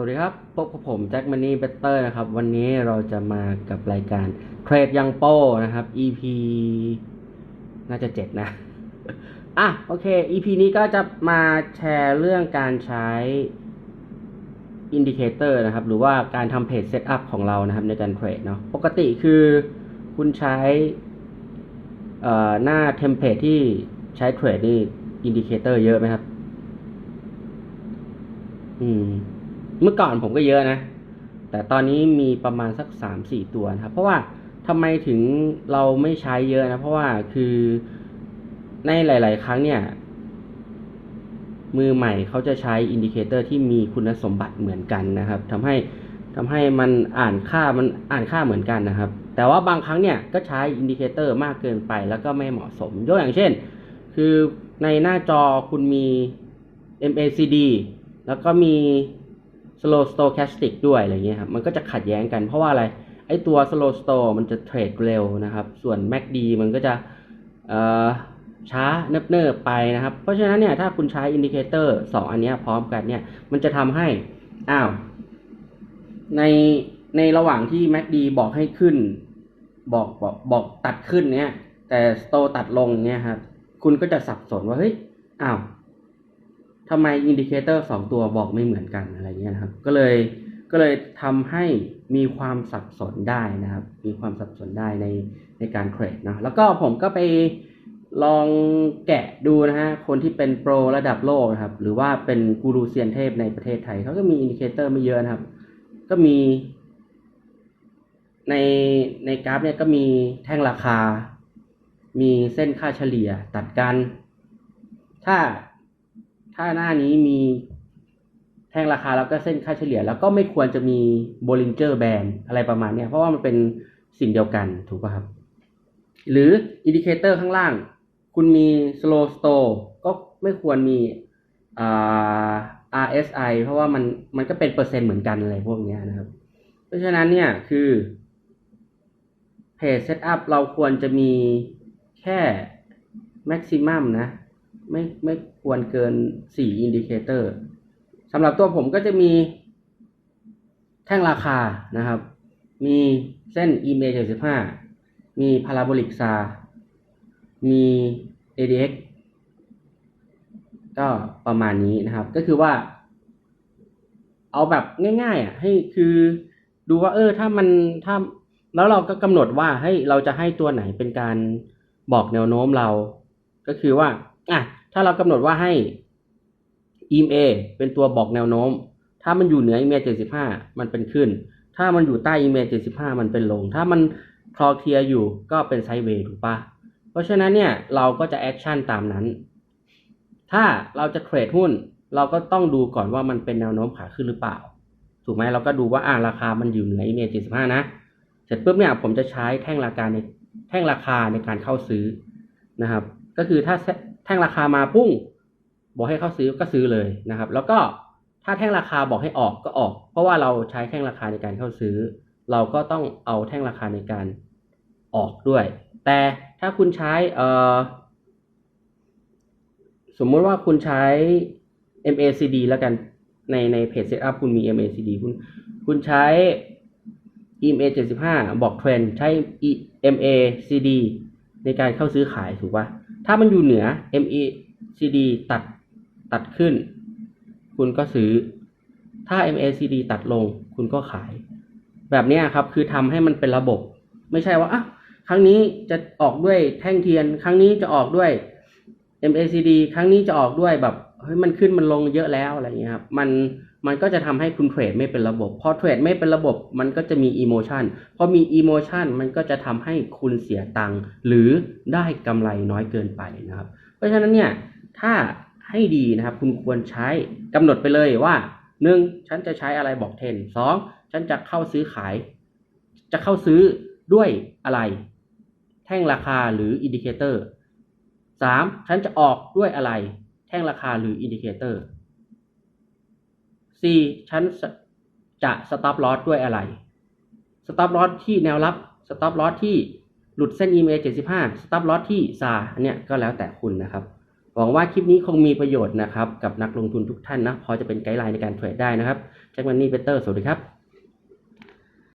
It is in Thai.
วัสดีครับ พบกับผมแจ็คมันนี่เบเตอร์นะครับ วันนี้เราจะมากับรายการเทรดยังโป้นะครับ EP น่าจะเจ็ดนะ อะ โอเค EP นี้ก็จะมาแชร์เรื่องการใช้อินดิเคเตอร์นะครับ หรือว่าการทำเพจเซตอัพของเรานะครับ ในการเทรดเนาะปกติคือคุณใช้หน้าเทมเพลตที่ใช้เทรดนี่อินดิเคเตอร์เยอะไหมครับ อืม เมื่อก่อนผมก็เยอะนะ แต่ตอนนี้มีประมาณสักสามสี่ตัวนะครับ เพราะว่าทำไมถึงเราไม่ใช้เยอะนะ เพราะว่าคือในหลาย ๆ ครั้งเนี่ย มือใหม่เขาจะใช้อินดิเคเตอร์ที่มีคุณสมบัติเหมือนกันนะครับทำให้ทำให้มันอ่านค่ามันอ่านค่าเหมือนกันนะครับ แต่ว่าบางครั้งเนี่ยก็ใช้อินดิเคเตอร์มากเกินไปแล้วก็ไม่เหมาะสมยกอย่างเช่น คือในหน้าจอคุณมี MACD แล้วก็มี slow stochastic ด้วยอะไรเงี้ยครับมันก็จะขัดแย้งกันเพราะว่าอะไรไอตัว slow sto มันจะเทรดเร็วนะครับ ส่วน MACD มันก็จะเอ่อช้าเนิบไปนะครับ เพราะฉะนั้นเนี่ยถ้าคุณใช้อินดิเคเตอร์สองอันนี้พร้อมกันเนี่ยมันจะทำให้อ้าวในในระหว่างที่ MACD บอกให้ขึ้น บอกบอกบอกตัดขึ้นเนี่ยแต่ sto ตัดลงเนี่ยครับคุณก็จะสับสนว่าเฮ้ยอ้าว ทำไมอินดิเคเตอร์สองตัวบอกไม่เหมือนกันอะไรเงี้ยนะครับ ก็เลยก็เลยทำให้มีความสับสนได้นะครับ มีความสับสนได้ในในการเทรดนะแล้วก็ผมก็ไปลองแกะดูนะฮะ คนที่เป็นโปรระดับโลกนะครับ หรือว่าเป็นกูรูเซียนเทพในประเทศไทย เขาก็มีอินดิเคเตอร์ไม่เยอะนะครับ ก็มี ในในกราฟเนี่ยก็มีแท่งราคา มีเส้นค่าเฉลี่ยตัดกัน ถ้า ถ้าหน้านี้มีแท่งราคาแล้วก็เส้นค่าเฉลี่ย แล้วก็ไม่ควรจะมี Bollinger Band อะไรประมาณนี้เพราะว่ามันเป็นสิ่งเดียวกันถูกป่ะครับ หรืออินดิเคเตอร์ข้างล่าง คุณมี slow slow ก็ไม่ควรมีอ่า RSI เพราะว่ามันมันก็เป็นเปอร์เซ็นต์เหมือนกันอะไรพวกนี้นะครับ เพราะฉะนั้นเนี่ยคือเพจเซตอัพเราควรจะมีแค่ maximum นะ ไม่ไม่ควรเกินสี่อินดิเคเตอร์สำหรับตัวผมก็จะมีแท่งราคานะครับ มีเส้น EMA 75มีพาราโบลิกซามี ADX ก็ประมาณนี้นะครับ ก็คือว่า เอาแบบง่าย ๆ อะ ให้คือดูว่า เออ ถ้ามันถ้าแล้วเราก็กำหนดว่าเฮ้เราจะให้ตัวไหนเป็นการบอกแนวโน้มเรา ก็คือว่า อะ ถ้าเรากำหนดว่าให้ EMA เป็นตัวบอกแนวโน้ม ถ้ามันอยู่เหนือ EMA 75 มันเป็นขึ้น ถ้ามันอยู่ใต้ EMA 75 มันเป็นลง ถ้ามันคลอเคลียอยู่ก็เป็นไซด์เวย์ถูกปะเพราะฉะนั้นเนี่ยเราก็จะแอคชั่นตามนั้น ถ้าเราจะเทรดหุ้น เราก็ต้องดูก่อนว่ามันเป็นแนวโน้มขาขึ้นหรือเปล่า ถูกไหมเราก็ดูว่าอ่าราคามันอยู่เหนือ EMA 75 นะ เสร็จปุ๊บเนี่ยผมจะใช้แท่งราคาในแท่งราคาในการเข้าซื้อนะครับ ก็คือถ้า แท่งราคามาพุ่ง บอกให้เข้าซื้อก็ซื้อเลยนะครับ แล้วก็ถ้าแท่งราคาบอกให้ออกก็ออก เพราะว่าเราใช้แท่งราคาในการเข้าซื้อ เราก็ต้องเอาแท่งราคาในการออกด้วย แต่ถ้าคุณใช้เออสมมติว่าคุณใช้ MACD แล้วกันในในเพจ Setup คุณมี MACD คุณคุณใช้ EMA 75 บอกเทรนใช้ MACD ในการเข้าซื้อขายถูกปะ ถ้ามันอยู่เหนือ MACD ตัดตัดขึ้น คุณก็ซื้อ ถ้า MACD ตัดลง คุณก็ขาย แบบนี้ครับ คือทำให้มันเป็นระบบ ไม่ใช่ว่าอะครั้งนี้จะออกด้วยแท่งเทียน ครั้งนี้จะออกด้วย MACD ครั้งนี้จะออกด้วยแบบเฮ้ยมันขึ้นมันลงเยอะแล้วอะไรเงี้ยครับ มัน มันก็จะทำให้คุณเทรดไม่เป็นระบบ พอเทรดไม่เป็นระบบ มันก็จะมีอีโมชันพอมีอีโมชันมันก็จะทำให้คุณเสียตังค์หรือได้กำไรน้อยเกินไปนะครับ เพราะฉะนั้นเนี่ยถ้าให้ดีนะครับคุณควรใช้กำหนดไปเลยว่าหนึ่งฉันจะใช้อะไรบอกเทนสองฉันจะเข้าซื้อขาย จะเข้าซื้อด้วยอะไร แท่งราคาหรืออินดิเคเตอร์สามฉันจะออกด้วยอะไร แท่งราคาหรืออินดิเคเตอร์ 4. ฉันจะสต็อปลอสด้วยอะไรสต็อปลอสที่แนวรับสต็อปลอสที่หลุดเส้น EMA 75สต็อปลอสที่ซาเนี่ยก็แล้วแต่คุณนะครับหวังว่าคลิปนี้คงมีประโยชน์นะครับ กับนักลงทุนทุกท่านนะพอจะเป็นไกด์ไลน์ในการเทรดได้นะครับแจ็คแมนนี่เบเตอร์สวัสดีครับ